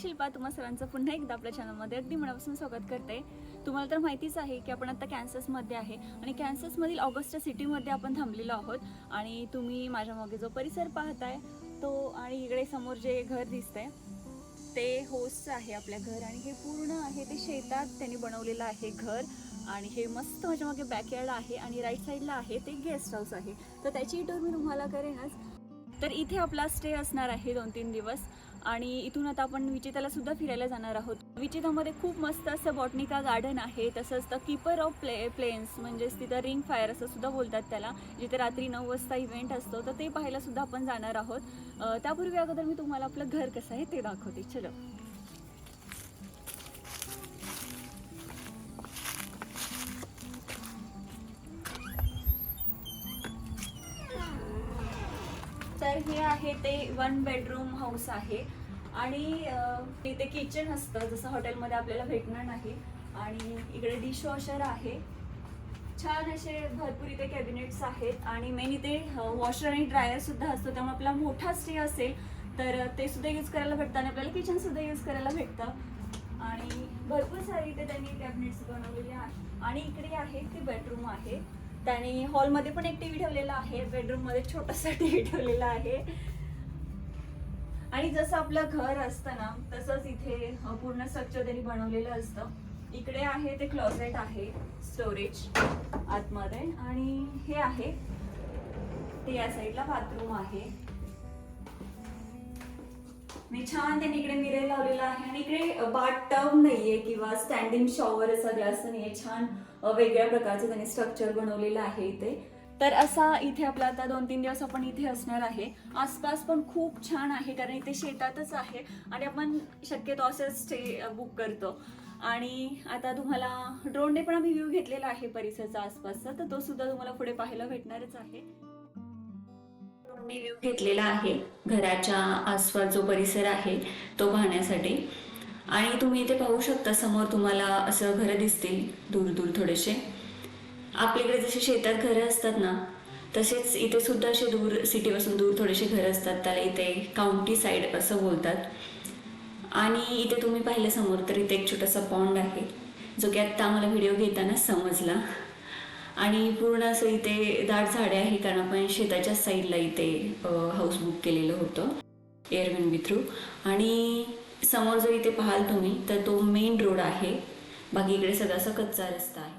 शिल्पा तुम्हा सर्वांचं पुन्हा एकदा आपल्या चॅनलमध्ये अगदी मनापासून स्वागत करते. तुम्हाला तर माहितीच आहे की आपण आता कॅन्ससमध्ये आहे आणि कॅन्ससमधील ऑगस्ट सिटीमध्ये आपण थांबलेलो आहोत आणि तुम्ही माझ्या मागे जो परिसर पाहताय तो आणि इकडे समोर जे घर दिसतंय ते होस्ट आहे आपल्या घर आणि हे पूर्ण आहे ते शेतात त्यांनी बनवलेलं आहे घर आणि हे मस्त माझ्या मागे बॅकयार्ड आहे आणि राईट साईडला आहे ते गेस्ट हाऊस आहे. तर त्याची टूर मी तुम्हाला करेनच. तर इथे आपला स्टे असणार आहे दोन तीन दिवस आणि इथून आता आपण विचिताला सुद्धा फिरायला जाणार आहोत. विचितामध्ये खूप मस्त असं बॉटनिका गार्डन आहे. तसंच the keeper of play plains म्हणजेच तिथं रिंग फायर असं सुद्धा बोलतात त्याला जिथे रात्री नऊ वाजता इव्हेंट असतो. तर ते पाहायला सुद्धा आपण जाणार आहोत. त्यापूर्वी अगोदर मी तुम्हाला आपलं घर कसं आहे ते दाखवते. चलो. हे आहे ते वन बेडरूम हाऊस आहे. आणि तिथे इथे किचन असतं जसं हॉटेलमध्ये आपल्याला भेटणार नाही. आणि इकडे डिशवॉशर आहे. छान असे भरपूर इथे कॅबिनेट्स आहेत. आणि मेन इथे वॉशर आणि ड्रायर सुद्धा असतो. त्यामुळे आपला मोठा स्टे असेल तर ते सुद्धा यूज करायला भेटतं आणि आपल्याला किचन सुद्धा यूज करायला भेटतं. आणि भरपूर सारे इथे त्यांनी कॅबिनेट्स बनवलेले आहेत आणि इकडे आहे ते बेडरूम आहे. त्याने हॉलमध्ये पण एक टीव्ही ठेवलेला आहे बेडरूममध्ये छोटासा टीव्ही ठेवलेला आहे. आणि जसं आपलं घर असतं ना तसंच इथे पूर्ण स्ट्रक्चर त्यांनी बनवलेलं असतं. इकडे आहे ते क्लोजेट आहे स्टोरेज आतमध्ये. आणि हे आहे ते या साईडला बाथरूम आहे. मी छान त्यांनी इकडे मिरेल लावलेला आहे आणि इकडे बाट टब नाहीये किंवा स्टँडिंग शॉवर असा ग्लास नाहीये. छान वेगळ्या प्रकारचं त्यांनी स्ट्रक्चर बनवलेलं आहे इथे. तर असा इथे आपला आता दोन तीन दिवस आपण इथे असणार आहे. आसपास पण खूप छान आहे कारण इथे शेतातच आहे आणि आपण शक्यतो असं स्टे बुक करतो. आणि आता तुम्हाला ड्रोनने पण आम्ही व्ह्यू घेतलेला आहे परिसरचा आसपासचा तर तो सुद्धा तुम्हाला पुढे पाहायला भेटणारच आहे. मी व्ह्यू घेतलेला आहे. घराच्या आसपास जो परिसर आहे तो पाहण्यासाठी. आणि तुम्ही इथे पाहू शकता समोर तुम्हाला असं घरं दिसतील दूर दूर थोडेसे. आपल्याकडे जसे शेतात घरं असतात ना तसेच इथे सुद्धा असे दूर सिटीपासून दूर थोडेसे घरं असतात त्याला इथे काउंटी साईड असं बोलतात. आणि इथे तुम्ही पाहिलं समोर तर इथे एक छोटासा पॉन्ड आहे जो की आत्ता आम्हाला व्हिडिओ घेताना समजला. आणि पूर्ण असं इथे दाट झाडे आहे कारण आपण शेताच्या साईडला इथे हाऊस बुक केलेलं होतं एअरविन थ्रू आणि समोर जर इथे पाहाल तुम्ही तर तो मेन रोड आहे. बाकी इकडे सगळा असा कच्चा रस्ता आहे.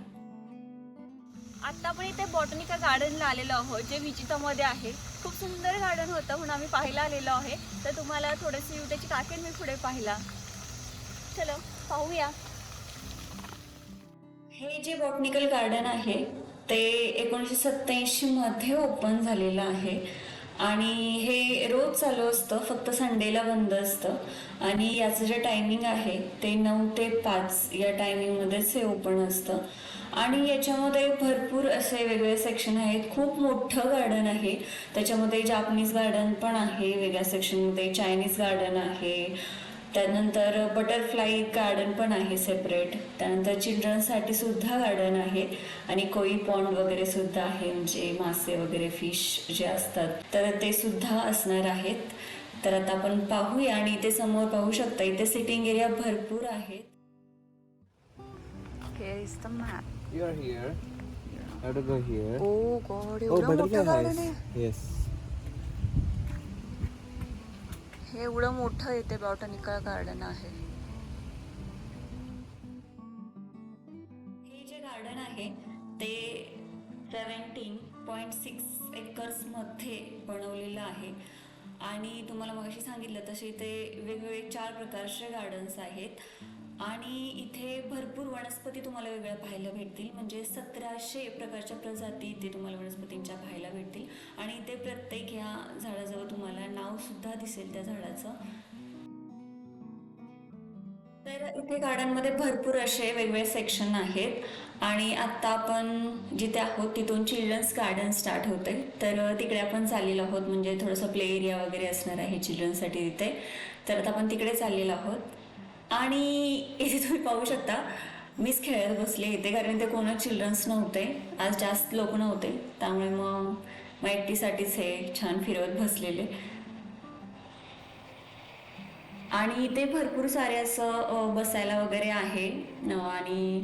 आता आपण इथे बॉटनिका गार्डनला आलेलो आहोत जे विचितामध्ये आहे. खूप सुंदर गार्डन होतं म्हणून आम्ही पाहायला आलेलो आहे. तर तुम्हाला थोडंसं त्याची टाकेल मी पुढे पाहिला. चलो पाहूया. हे जे बॉटनिकल गार्डन आहे ते एकोणीसशे सत्याऐंशी मध्ये ओपन झालेलं आहे. आणि हे रोज चालू असतं फक्त संडेला बंद असतं. आणि याचं जे टायमिंग आहे ते नऊ ते पाच या टायमिंगमध्येच हे ओपन असतं. आणि याच्यामध्ये भरपूर असे वेगवेगळे सेक्शन आहेत. खूप मोठं गार्डन आहे. त्याच्यामध्ये जापनीज गार्डन पण आहे वेगळ्या सेक्शनमध्ये चायनीज गार्डन आहे. त्यानंतर बटरफ्लाय गार्डन पण आहे सेपरेट त्यानंतर चिल्ड्रन्ससाठी सुद्धा गार्डन आहे आणि कोई पॉन्ड वगैरे सुद्धा आहे म्हणजे मासे वगैरे फिश जे असतात तर ते सुद्धा असणार आहेत तर आता आपण पाहूया आणि इथे समोर पाहू शकता इथे सिटिंग एरिया भरपूर आहेत Here is the map. You are here. Have to go here. Oh God, oh, एवढं मोठं butterfly. आहे Yes. हे एवढं मोठं येते बॉटनिकल गार्डन आहे. हे जे गार्डन आहे ते सेवन्टीन पॉईंट सिक्स एकर्समध्ये बनवलेलं आहे. आणि तुम्हाला मगाशी सांगितलं तसे ते वेगवेगळे चार प्रकारचे गार्डन्स आहेत. आणि इथे भरपूर वनस्पती तुम्हाला वेगळ्या पाहायला भेटतील. म्हणजे सतराशे प्रकारच्या प्रजाती इथे तुम्हाला वनस्पतींच्या पाहायला भेटतील. आणि इथे प्रत्येक ह्या झाडाजवळ तुम्हाला नावसुद्धा दिसेल त्या झाडाचं. तर इथे गार्डनमध्ये भरपूर असे वेगवेगळे सेक्शन आहेत. आणि आत्ता आपण जिथे आहोत तिथून चिल्ड्रन्स गार्डन स्टार्ट होते तर तिकडे आपण चाललेलो आहोत. म्हणजे थोडंसं प्ले एरिया वगैरे असणार आहे चिल्ड्रन्ससाठी तिथे. तर आता आपण तिकडे चाललेलो आहोत. आणि इथे तुम्ही पाहू शकता मीच खेळत बसले. इथे कारण इथे कोणच चिल्ड्रन्स नव्हते. आज जास्त लोक नव्हते. त्यामुळे मग मग एकटीसाठीच हे छान फिरवत बसलेले. आणि इथे भरपूर सारे असं बसायला वगैरे आहे. आणि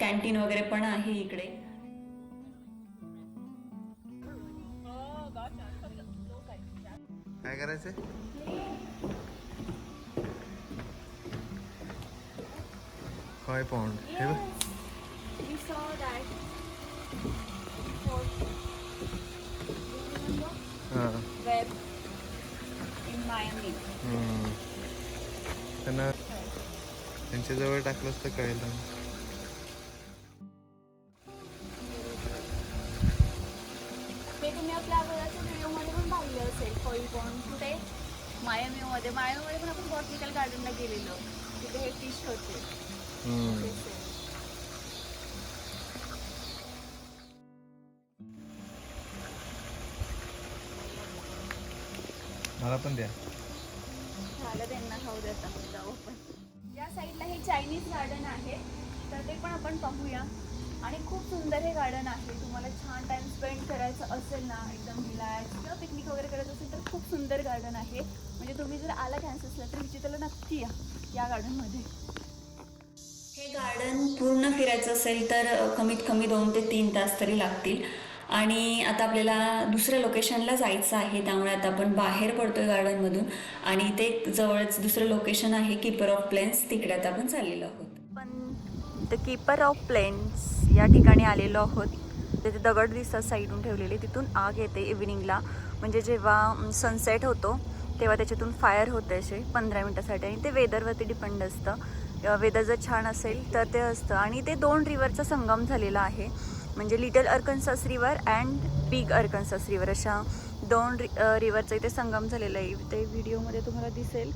कॅन्टीन वगैरे पण आहे इकडे. काय करायचं काय पॉन्ड हे त्यांना त्यांच्या जवळ टाकलंच तर कळेल ते तुम्ही आपल्या अगोदरच्या पण मायामीमध्ये. पण आपण बॉटनिकल गार्डनला गेलेलो. तिथे हे फिश होते. मला पण द्या. झालं त्यांना खाऊ देता जाऊ या साईडला हे चायनीज गार्डन आहे. तर ते पण आपण पाहूया. आणि खूप सुंदर हे गार्डन आहे. तुम्हाला छान टाइम स्पेंड करायचं असेल ना एकदम रिलॅक्स किंवा पिकनिक वगैरे करायचं असेल तर खूप सुंदर गार्डन आहे. म्हणजे तुम्ही जर आला कॅन्ससला तर विचित्रला नक्की या या गार्डनमध्ये हे गार्डन पूर्ण फिरायचं असेल तर कमीत कमी दोन ते तीन तास तरी लागतील. आणि आता आपल्याला दुसऱ्या लोकेशनला जायचं आहे त्यामुळे आता आपण बाहेर पडतोय गार्डनमधून. आणि ते जवळच दुसरं लोकेशन आहे किपर ऑफ प्लेन्स तिकडे आता आपण चाललेलो आहोत. पण द कीपर ऑफ प्लेन्स या ठिकाणी आलेलो आहोत. तिथे दगड दिसतात साईडून ठेवलेले तिथून आग येते इव्हिनिंगला म्हणजे जेव्हा सनसेट होतो तेव्हा त्याच्यातून फायर होते असे पंधरा मिनटासाठी. आणि ते वेदरवरती डिपेंड असतं. वेदर जर छान असेल तर ते असतं. आणि ते दोन रिव्हरचा संगम झालेला आहे. म्हणजे little Arkansas river and big Arkansas river अशा दोन रि रिव्हरचा इथे संगम झालेला आहे. ते व्हिडिओमध्ये तुम्हाला दिसेल.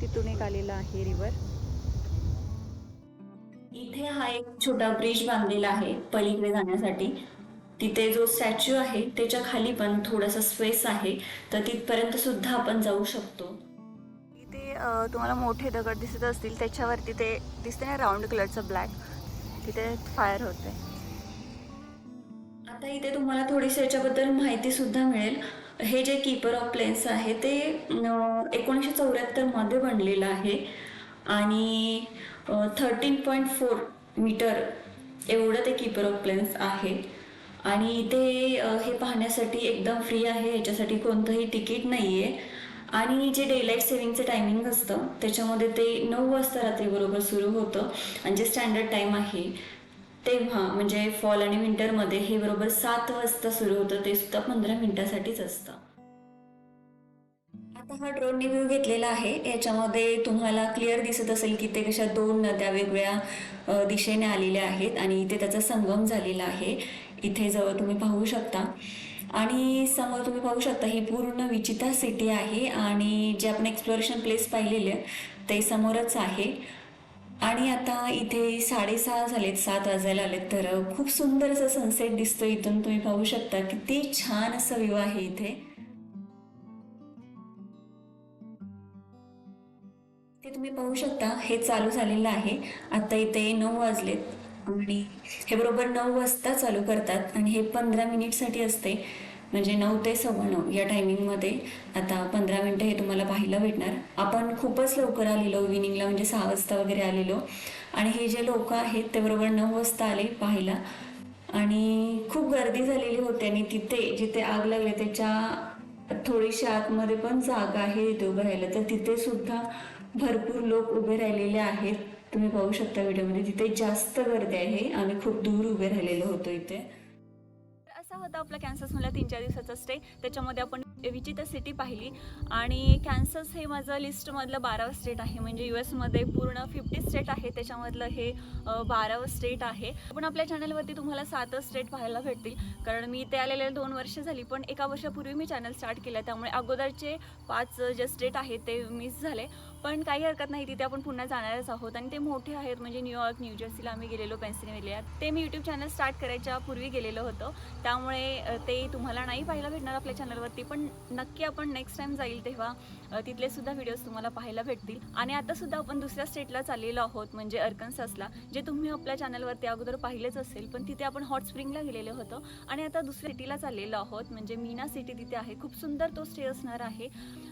तिथून एक आलेला आहे रिव्हर इथे हा एक छोटा ब्रिज बांधलेला आहे पलीकडे जाण्यासाठी. तिथे जो स्टॅच्यू आहे त्याच्याखाली पण थोडासा स्पेस आहे. तर तिथपर्यंत सुद्धा आपण जाऊ शकतो. तुम्हाला मोठे दगड दिसत असतील त्याच्यावरती ते दिसते ना राऊंड कलरचं ब्लॅक तिथे फायर होते आता इथे तुम्हाला थोडीशी याच्याबद्दल माहिती सुद्धा मिळेल. हे जे कीपर ऑफ प्लेन्स आहे ते एकोणीसशे चौऱ्याहत्तरमध्ये बनलेलं आहे. आणि थर्टीन पॉईंट फोर मीटर एवढं ते कीपर ऑफ प्लेन्स आहे. आणि इथे हे पाहण्यासाठी एकदम फ्री आहे. याच्यासाठी कोणतंही तिकीट नाही आहे आणि जे डे लाइट सेव्हिंगचं टायमिंग असतं त्याच्यामध्ये ते नऊ वाजता रात्रीबरोबर सुरू होतं. आणि जे स्टँडर्ड टाईम आहे तेव्हा म्हणजे फॉल आणि विंटरमध्ये हे बरोबर सात वाजता सुरू होतं ते सुद्धा पंधरा मिनिटासाठीच असतं. आता हा ड्रोनने रिव्ह्यू घेतलेला आहे. याच्यामध्ये तुम्हाला क्लिअर दिसत असेल की ते कशा दोन नद्या वेगवेगळ्या दिशेने आलेल्या आहेत आणि इथे त्याचा संगम झालेला आहे. इथे जवळ तुम्ही पाहू शकता. आणि समोर तुम्ही पाहू शकता ही पूर्ण विचिता सिटी आहे आणि जे आपण एक्सप्लोरेशन प्लेस पाहिलेले ते समोरच आहे. आणि आता इथे साडेसहा झालेत सात वाजायला आलेत तर खूप सुंदर असं सनसेट दिसतो इथून. तुम्ही पाहू शकता किती छान असं व्ह्यू आहे इथे. ते तुम्ही पाहू शकता हे चालू झालेलं आहे. आता इथे नऊ वाजलेत. आणि हे बरोबर नऊ वाजता चालू करतात आणि हे पंधरा मिनिटसाठी असते. म्हणजे नऊ ते सव्वा नऊ या टायमिंगमध्ये आता पंधरा मिनटं हे तुम्हाला पाहायला भेटणार. आपण खूपच लवकर आलेलो इव्हिनिंगला म्हणजे सहा वाजता वगैरे आलेलो. आणि हे जे लोक आहेत ते बरोबर नऊ वाजता आले पाहायला. आणि खूप गर्दी झालेली होती आणि तिथे जिथे आग लागली त्याच्या थोडीशी आतमध्ये पण जागा आहे तिथे उभं राहिलं तर तिथे सुद्धा भरपूर लोक उभे राहिलेले आहेत. तुम्ही पाहू शकता व्हिडिओमध्ये तिथे जास्त गर्दी आहे आम्ही खूप दूर उभे राहिलेलो होतो इथे. असा होता आपला कॅन्सस मला तीन चार दिवसाचा स्टे त्याच्यामध्ये आपण विचित्र सिटी पाहिली. आणि कॅन्सस हे माझं लिस्टमधलं बारावं स्टेट आहे. म्हणजे यू एसमध्ये पूर्ण फिफ्टी स्टेट आहे. त्याच्यामधलं हे बारावं स्टेट आहे. पण आपल्या चॅनलवरती तुम्हाला सातच स्टेट पाहायला भेटतील. कारण मी ते आलेले दोन वर्ष झाली पण एका वर्षापूर्वी मी चॅनल स्टार्ट केलं. त्यामुळे अगोदरचे पाच जे स्टेट आहेत ते मिस झाले. पण काही हरकत नाही तिथे आपण पुन्हा जाणारच आहोत. आणि ते मोठे आहेत म्हणजे न्यूयॉर्क न्यूजर्सीला आम्ही गेलेलो पेन्सिल्वेनिया ते मी यूट्यूब चॅनल स्टार्ट करायच्या पूर्वी गेलेलं होतं. त्यामुळे ते तुम्हाला नाही पाहायला भेटणार आपल्या चॅनलवरती पण नक्की आपण नेक्स्ट टाइम जाईल तेव्हा तिथले सुद्धा व्हिडिओज तुम्हाला पाहायला भेटतील. आणि आता सुद्धा आपण दुसऱ्या स्टेटला चाललेलो आहोत म्हणजे अर्कन्सासला जे तुम्ही आपल्या चॅनलवरती अगोदर पाहिलेच असेल पण तिथे आपण हॉट स्प्रिंगला गेलेलो होतो. आणि आता दुसऱ्या सिटीला चाललेलो आहोत म्हणजे मीना सिटी तिथे आहे. खूप सुंदर तो स्टे असणार आहे.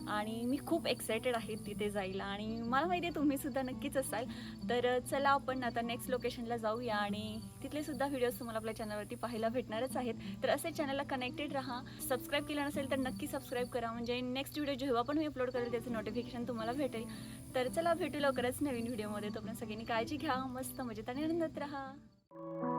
आणि मी खूप एक्सायटेड आहे तिथे जायला. आणि मला माहिती आहे तुम्ही सुद्धा नक्कीच असाल. तर चला आपण आता नेक्स्ट लोकेशनला जाऊया आणि तिथले सुद्धा व्हिडिओज तुम्हाला आपल्या चॅनलवरती पाहायला भेटणारच आहेत. तर असे चॅनलला कनेक्टेड राहा. सबस्क्राईब केलं नसेल तर नक्की सबस्क्राईब करा. म्हणजे नेक्स्ट व्हिडिओ जेव्हा पण मी अपलोड करेल त्याचं नोटिफिकेशन तुम्हाला भेटेल. तर चला भेटू लवकरच नवीन व्हिडिओमध्ये तोपर्यंत सगळ्यांनी काळजी घ्या. मस्त मजेत आणि आनंदात राहा.